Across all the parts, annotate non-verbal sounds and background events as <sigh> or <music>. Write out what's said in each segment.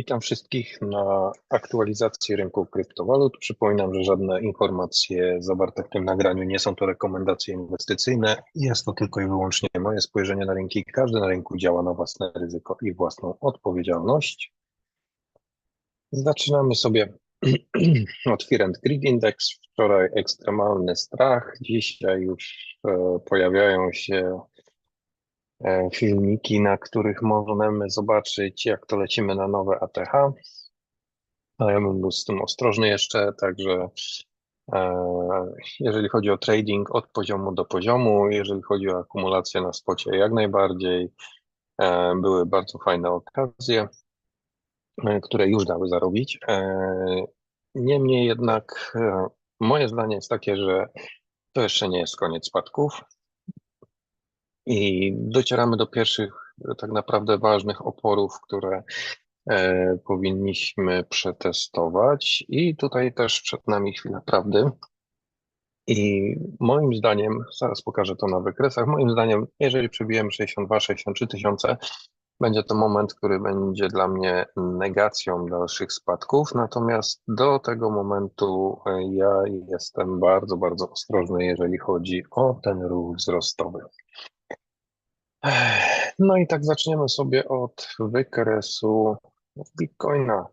Witam wszystkich na aktualizacji rynku kryptowalut. Przypominam, że żadne informacje zawarte w tym nagraniu nie są to rekomendacje inwestycyjne. Jest to tylko i wyłącznie moje spojrzenie na rynki. Każdy na rynku działa na własne ryzyko i własną odpowiedzialność. Zaczynamy sobie <clears throat> od Fear and Greed Index. Wczoraj ekstremalny strach, dzisiaj już e, pojawiają się filmiki, na których możemy zobaczyć, jak to lecimy na nowe ATH. Ale ja bym był z tym ostrożny jeszcze, także e, jeżeli chodzi o trading od poziomu do poziomu, jeżeli chodzi o akumulację na spocie, jak najbardziej e, były bardzo fajne okazje, które już dały zarobić. Niemniej jednak moje zdanie jest takie, że to jeszcze nie jest koniec spadków. I docieramy do pierwszych tak naprawdę ważnych oporów, które e, powinniśmy przetestować. I tutaj też przed nami chwila prawdy. I moim zdaniem, zaraz pokażę to na wykresach, moim zdaniem, jeżeli przebijemy 62-63 tysiące, będzie to moment, który będzie dla mnie negacją dalszych spadków. Natomiast do tego momentu e, ja jestem bardzo, bardzo ostrożny, jeżeli chodzi o ten ruch wzrostowy. No i tak zaczniemy sobie od wykresu Bitcoina.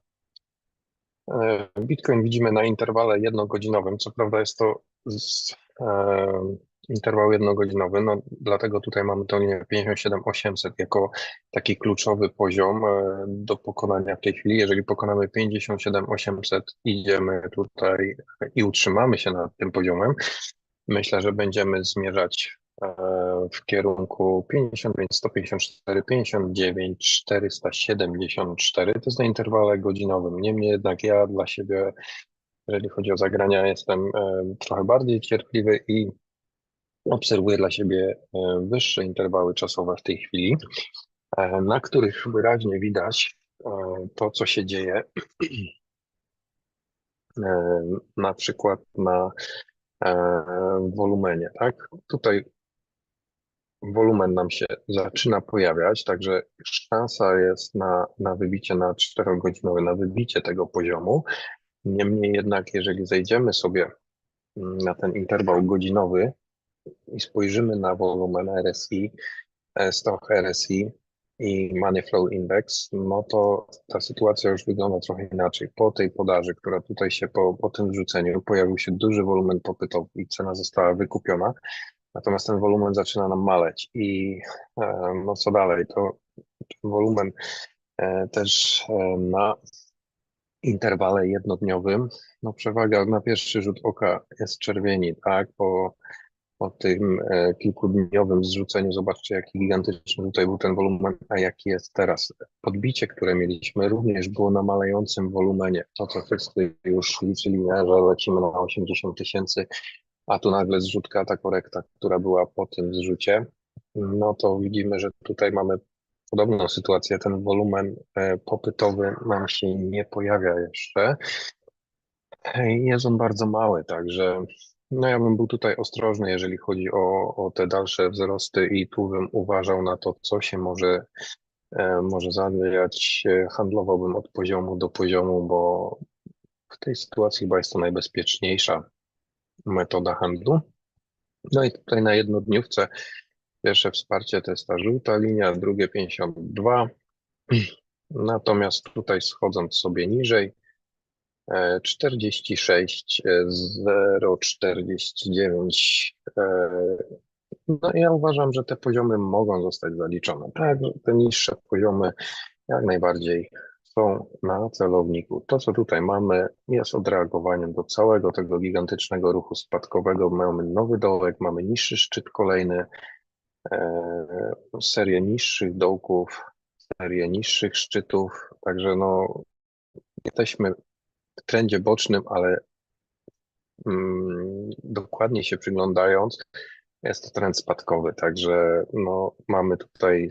E, Bitcoin widzimy na interwale jednogodzinowym. Co prawda jest to z, e, interwał jednogodzinowy, no dlatego tutaj mamy tą linię 57800 jako taki kluczowy poziom e, do pokonania w tej chwili. Jeżeli pokonamy 57800, idziemy tutaj i utrzymamy się nad tym poziomem, myślę, że będziemy zmierzać w kierunku 55, 154, 59, 474. To jest na interwale godzinowym. Niemniej jednak ja dla siebie, jeżeli chodzi o zagrania, jestem e, trochę bardziej cierpliwy i obserwuję dla siebie e, wyższe interwały czasowe w tej chwili, na których wyraźnie widać to, co się dzieje. <clears throat> Na przykład na wolumenie, tak? Tutaj wolumen nam się zaczyna pojawiać, także szansa jest na, na wybicie na 4-godzinowe, na wybicie tego poziomu. Niemniej jednak, jeżeli zejdziemy sobie mm, na ten interwał godzinowy i spojrzymy na wolumen RSI, e, stock RSI i Money Flow Index, no to ta sytuacja już wygląda trochę inaczej. Po tej podaży, która tutaj się po, po tym wrzuceniu pojawił się duży wolumen popytowy i cena została wykupiona, Natomiast ten wolumen zaczyna nam maleć i e, no co dalej, to ten wolumen e, też e, na interwale jednodniowym, no przewaga na pierwszy rzut oka jest czerwieni, tak, po, po tym kilkudniowym zrzuceniu, zobaczcie jaki gigantyczny tutaj był ten wolumen, a jaki jest teraz. Podbicie, które mieliśmy również było na malejącym wolumenie, to co wszyscy już liczyli, że lecimy na 80 tysięcy, a tu nagle zrzutka, ta korekta, która była po tym zrzucie, no to widzimy, że tutaj mamy podobną sytuację. Ten wolumen e, popytowy nam się nie pojawia jeszcze. Jest on bardzo mały, także no ja bym był tutaj ostrożny, jeżeli chodzi o, o te dalsze wzrosty i tu bym uważał na to, co się może, e, może zadziać. Handlowałbym od poziomu do poziomu, bo w tej sytuacji chyba jest to najbezpieczniejsza metoda handlu. No i tutaj na jednodniówce pierwsze wsparcie to jest ta żółta linia, drugie 52. Natomiast tutaj schodząc sobie niżej, 46, e, 0,49. E, no ja uważam, że te poziomy mogą zostać zaliczone. Tak, te niższe poziomy jak najbardziej są na celowniku. To, co tutaj mamy, jest odreagowaniem do całego tego gigantycznego ruchu spadkowego. Mamy nowy dołek, mamy niższy szczyt kolejny, e, serię niższych dołków, serię niższych szczytów. Także no, jesteśmy w trendzie bocznym, ale mm, dokładnie się przyglądając, jest to trend spadkowy. Także no, mamy tutaj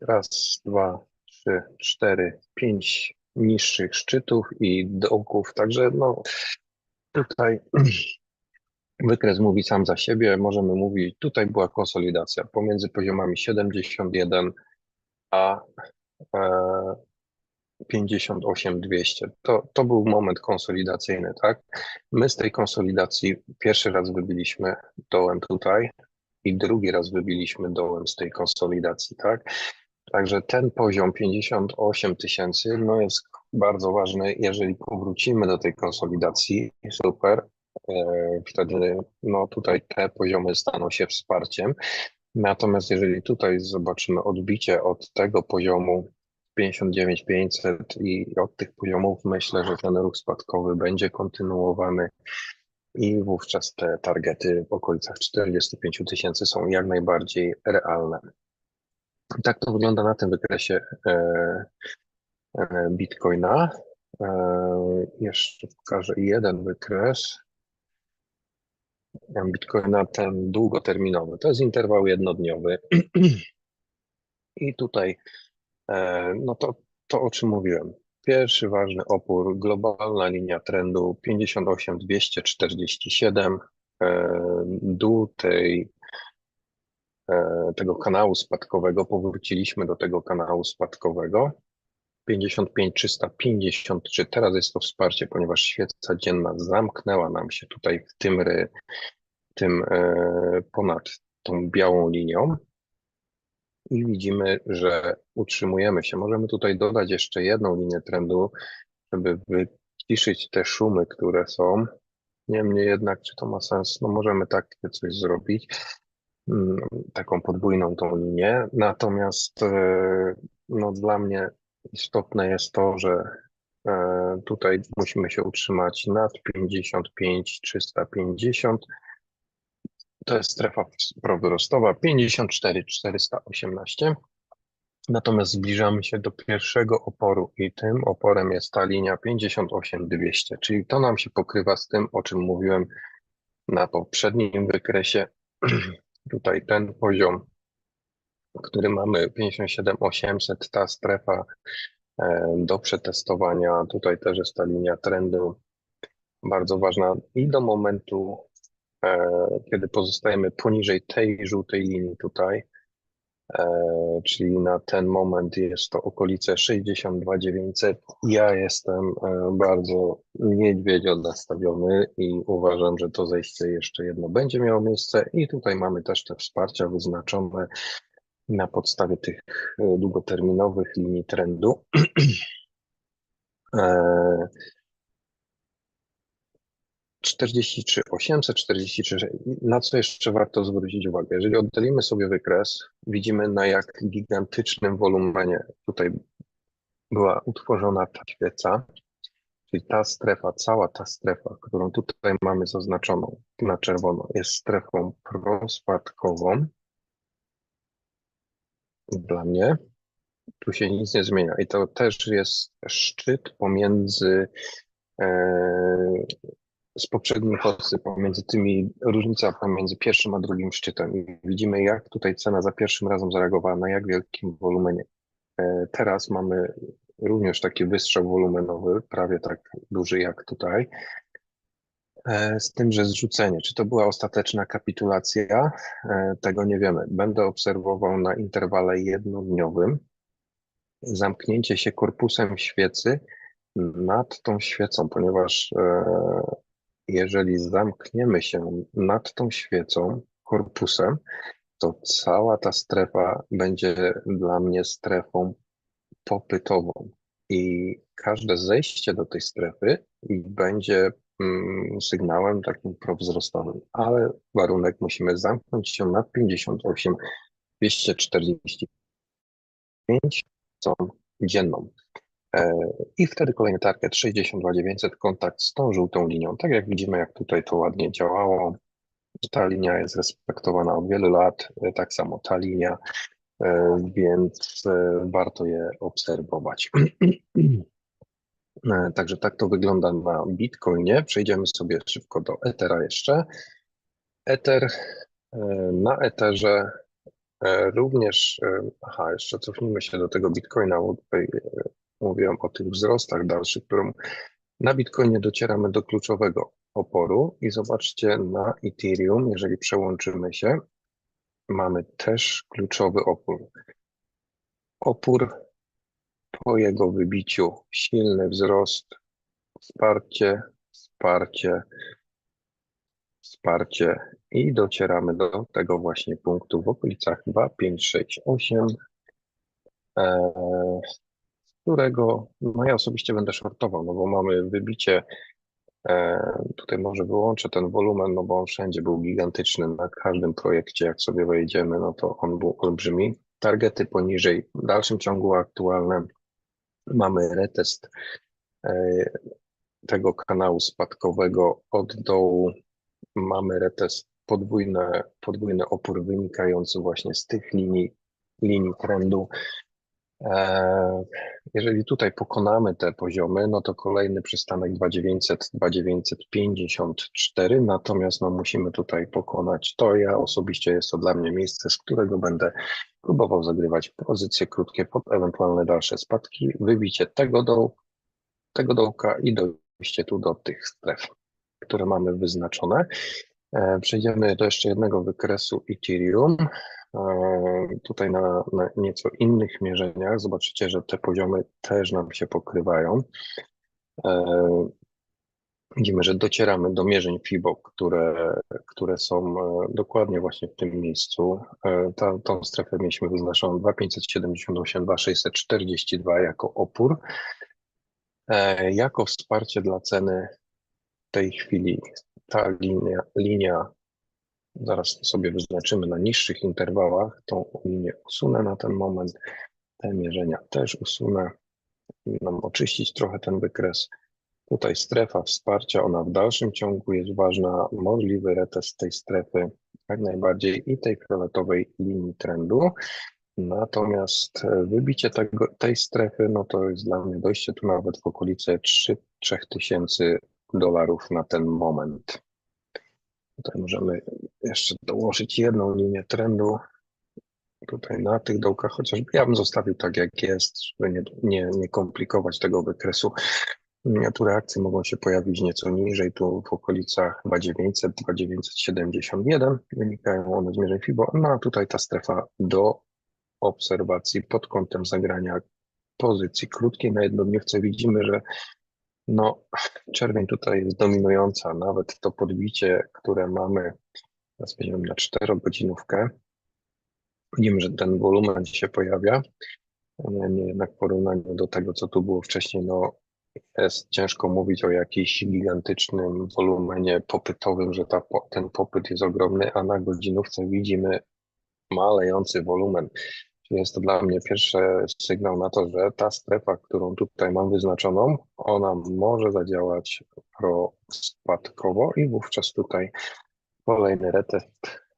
raz, dwa, trzy, cztery, pięć niższych szczytów i dołków, także no tutaj <clears throat> wykres mówi sam za siebie, możemy mówić, tutaj była konsolidacja pomiędzy poziomami 71 a 58 200. To, to był moment konsolidacyjny, tak? My z tej konsolidacji pierwszy raz wybiliśmy dołem tutaj i drugi raz wybiliśmy dołem z tej konsolidacji, tak? Także ten poziom 58 tysięcy no jest bardzo ważny. Jeżeli powrócimy do tej konsolidacji, super, e, wtedy no tutaj te poziomy staną się wsparciem. Natomiast jeżeli tutaj zobaczymy odbicie od tego poziomu 59 500 i od tych poziomów myślę, że ten ruch spadkowy będzie kontynuowany i wówczas te targety w okolicach 45 tysięcy są jak najbardziej realne. Tak to wygląda na tym wykresie e, e, Bitcoina. E, jeszcze pokażę jeden wykres. Bitcoina ten długoterminowy. To jest interwał jednodniowy. <clears throat> I tutaj no to, to o czym mówiłem. Pierwszy ważny opór, globalna linia trendu 58 247. Dół tej tego kanału spadkowego, powróciliśmy do tego kanału spadkowego. 55 353. Teraz jest to wsparcie, ponieważ świeca dzienna zamknęła nam się tutaj w tym, tym e, ponad tą białą linią i widzimy, że utrzymujemy się. Możemy tutaj dodać jeszcze jedną linię trendu, żeby wyciszyć te szumy, które są. Niemniej jednak, czy to ma sens? No możemy takie coś zrobić. Mm, taką podwójną tą linię. Natomiast e, no, dla mnie istotne jest to, że e, tutaj musimy się utrzymać nad 55 350. To jest strefa prowzrostowa 54 418. Natomiast zbliżamy się do pierwszego oporu i tym oporem jest ta linia 58 200, czyli to nam się pokrywa z tym, o czym mówiłem na poprzednim wykresie, <clears throat> Tutaj ten poziom, który mamy 57 800, ta strefa e, do przetestowania, tutaj też jest ta linia trendu bardzo ważna i do momentu, e, kiedy pozostajemy poniżej tej żółtej linii tutaj, czyli na ten moment jest to okolice 62 900. Ja jestem e, bardzo niedźwiedzio nastawiony i uważam, że to zejście jeszcze jedno będzie miało miejsce i tutaj mamy też te wsparcia wyznaczone na podstawie tych e, długoterminowych linii trendu. <clears throat> 43, 843. Na co jeszcze warto zwrócić uwagę? Jeżeli oddalimy sobie wykres, widzimy na jak gigantycznym wolumenie tutaj była utworzona ta świeca, czyli ta strefa, cała ta strefa, którą tutaj mamy zaznaczoną na czerwono, jest strefą prospadkową. Dla mnie tu się nic nie zmienia i to też jest szczyt pomiędzy e, z poprzedniej hossy pomiędzy tymi, różnica pomiędzy pierwszym a drugim szczytem. I widzimy, jak tutaj cena za pierwszym razem zareagowała, na jak wielkim wolumenie. E, teraz mamy również taki wystrzał wolumenowy, prawie tak duży jak tutaj. E, z tym, że zrzucenie, czy to była ostateczna kapitulacja, e, tego nie wiemy. Będę obserwował na interwale jednodniowym zamknięcie się korpusem świecy nad tą świecą, ponieważ jeżeli zamkniemy się nad tą świecą, korpusem, to cała ta strefa będzie dla mnie strefą popytową. I każde zejście do tej strefy będzie mm, sygnałem takim prowzrostowym, ale warunek musimy zamknąć się nad 58 245 są dzienną. E, I wtedy kolejny target 62900, kontakt z tą żółtą linią. Tak jak widzimy, jak tutaj to ładnie działało. Ta linia jest respektowana od wielu lat, e, tak samo ta linia, e, więc warto je obserwować. <clears throat> Także tak to wygląda na Bitcoinie. Przejdziemy sobie szybko do Ethera jeszcze. Ether, na Etherze również, aha, jeszcze cofnijmy się do tego Bitcoina, bo tutaj mówiłem o tych wzrostach dalszych, którą na Bitcoinie docieramy do kluczowego oporu. I zobaczcie na Ethereum, jeżeli przełączymy się, mamy też kluczowy opór. Opór po jego wybiciu. Silny wzrost, wsparcie, wsparcie, wsparcie. I docieramy do tego właśnie punktu w okolicach chyba 5, 6, 8, e, z którego no ja osobiście będę shortował, no bo mamy wybicie E, tutaj może wyłączę ten wolumen, no bo on wszędzie był gigantyczny. Na każdym projekcie, jak sobie wejdziemy, no to on był olbrzymi. Targety poniżej, w dalszym ciągu aktualne. Mamy retest e, tego kanału spadkowego od dołu. Mamy retest podwójne, podwójny opór wynikający właśnie z tych linii, linii trendu. E, jeżeli tutaj pokonamy te poziomy, no to kolejny przystanek 2900, 2954, natomiast no musimy tutaj pokonać to. Ja osobiście jest to dla mnie miejsce, z którego będę próbował zagrywać pozycje krótkie pod ewentualne dalsze spadki, wybicie tego dołu, tego dołka i dojście tu do tych stref, które mamy wyznaczone. E, przejdziemy do jeszcze jednego wykresu Ethereum. E, tutaj na, na, nieco innych mierzeniach zobaczycie, że te poziomy też nam się pokrywają. E, widzimy, że docieramy do mierzeń FIBO, które, które są dokładnie właśnie w tym miejscu. Ta, tą strefę mieliśmy wyznaczoną 2578, 2642 jako opór. Jako wsparcie dla ceny w tej chwili ta linia, linia, zaraz sobie wyznaczymy na niższych interwałach, tą linię usunę na ten moment, te mierzenia też usunę, nam oczyścić trochę ten wykres. Tutaj strefa wsparcia, ona w dalszym ciągu jest ważna, możliwy retest tej strefy jak najbardziej i tej fioletowej linii trendu. Natomiast wybicie tego, tej strefy, no to jest dla mnie dojście tu nawet w okolice 3-3 tysięcy dolarów na ten moment. Tutaj możemy jeszcze dołożyć jedną linię trendu tutaj na tych dołkach, chociaż ja bym zostawił tak jak jest, żeby nie, nie, nie komplikować tego wykresu. Tu reakcje mogą się pojawić nieco niżej, tu w okolicach chyba 900, 971 wynikają one z mierzeń FIBO, no a tutaj ta strefa do obserwacji pod kątem zagrania pozycji krótkiej na jednodniówce widzimy, że no, czerwień tutaj jest dominująca, nawet to podbicie, które mamy, powiedziałem na czterogodzinówkę, widzimy, że ten wolumen się pojawia, jednak w porównaniu do tego, co tu było wcześniej, no jest ciężko mówić o jakimś gigantycznym wolumenie popytowym, że ta, ten popyt jest ogromny, a na godzinówce widzimy malejący wolumen. Jest to dla mnie pierwszy sygnał na to, że ta strefa, którą tutaj mam wyznaczoną, ona może zadziałać prospadkowo i wówczas tutaj kolejny retest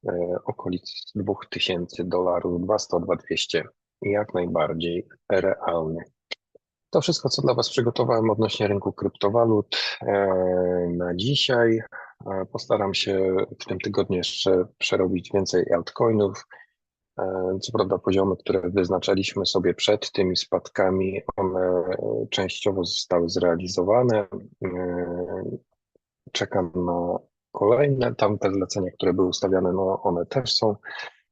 e, okolic 2000 dolarów, 200, 200 jak najbardziej realny. To wszystko, co dla Was przygotowałem odnośnie rynku kryptowalut e, na dzisiaj. E, postaram się w tym tygodniu jeszcze przerobić więcej altcoinów, co prawda poziomy, które wyznaczaliśmy sobie przed tymi spadkami, one częściowo zostały zrealizowane. E, czekam na kolejne. Tamte zlecenia, które były ustawiane, no one też są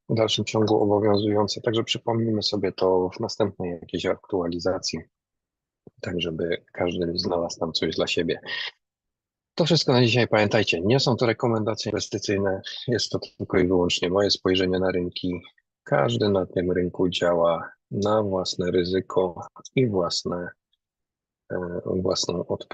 w dalszym ciągu obowiązujące. Także przypomnijmy sobie to w następnej jakiejś aktualizacji, tak żeby każdy znalazł tam coś dla siebie. To wszystko na dzisiaj. Pamiętajcie, nie są to rekomendacje inwestycyjne, jest to tylko i wyłącznie moje spojrzenie na rynki. Każdy na tym rynku działa na własne ryzyko i własne, e, własną odpowiedzialność.